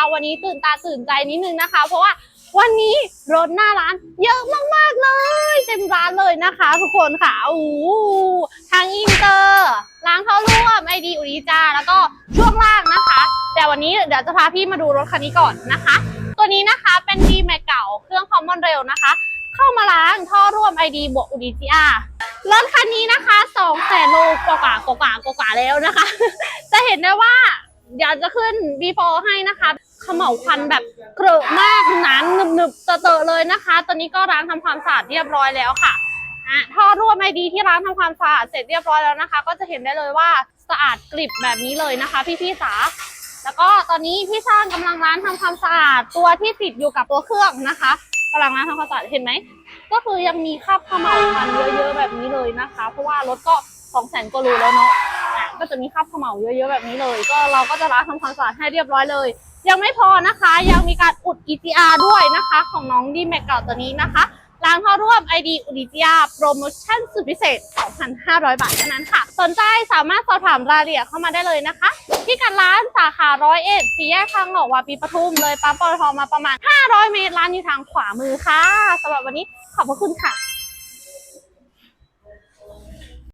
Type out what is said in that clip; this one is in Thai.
ะวันนี้ตื่นตาตื่นใจนิดนึงนะคะ เพราะว่าวันนี้รถหน้าร้านเยอะมากๆเลย เต็มร้านเลยนะคะ ทุกคนค่ะโอ้ทางอินเตอร์ล้างเข้าร่วมไอดีอุริจาแล้วก็ช่วงล่างนะคะ แต่วันนี้เดี๋ยวจะพาพี่มาดูรถคันนี้ก่อนนะคะ ตัวนี้นะคะเป็น d m a x เก่าเครื่องคอมมอนเร็วนะคะ เข้ามาล้างท่อร่วม ID บวก UDCR รถคันนี้นะคะ2แสนโลกว่ากว่ากว่ากว่ากว่าแล้วนะคะ จะเห็นได้ว่าเดี๋ยวจะขึ้น before ให้นะคะ ขม่าวควันแบบเกรอะมากหนานหนึบหนึบๆเตอะเลยนะคะ ตอนนี้ก็ล้างทำความสะอาดเรียบร้อยแล้วค่ะอะท่อรั่วไม ID ที่ร้านทำความสะอาดเสร็จเรียบร้อยแล้วนะคะ ก็จะเห็นได้เลยว่าสะอาดกริบแบบนี้เลยนะคะ พี่ๆจ๋าแล้วก็ตอนนี้พี่ช่างกำลังร้านทำความสะอาดตัวที่ติดอยู่กับตัวเครื่องนะคะกำลังร้านทำความสะอาดเห็นไหมก็คือยังมีคราบขม่าวควันเยอะๆแบบนี้เลยนะคะ เพราะว่ารถก็สองแสนกว่าโลแล้วเนาะ ก็จะมีคราบเขม่าวเยอะๆแบบนี้เลย ก็เราก็จะร้านทำความสะอาดให้เรียบร้อยเลย ยังไม่พอนะคะ ยังมีการอุด EGR ด้วยนะคะ ของน้องดีแม็กเก่าตัวนี้นะคะร้านเข้าร่วม ID อุดิจิยาโปรโมชั่นสุดพิเศษ 2,500 บาทเท่านั้นค่ะ สนใจสามารถสอบถามรายละเอียดเข้ามาได้เลยนะคะ ที่กันร้านสาขาร้อยเอ็ดสี่แยกทางออกวาปีปทุมเลยปั๊มปตทมาประมาณ 500 เมตรร้านอยู่ทางขวามือค่ะสำหรับวันนี้ขอบพระคุณค่ะ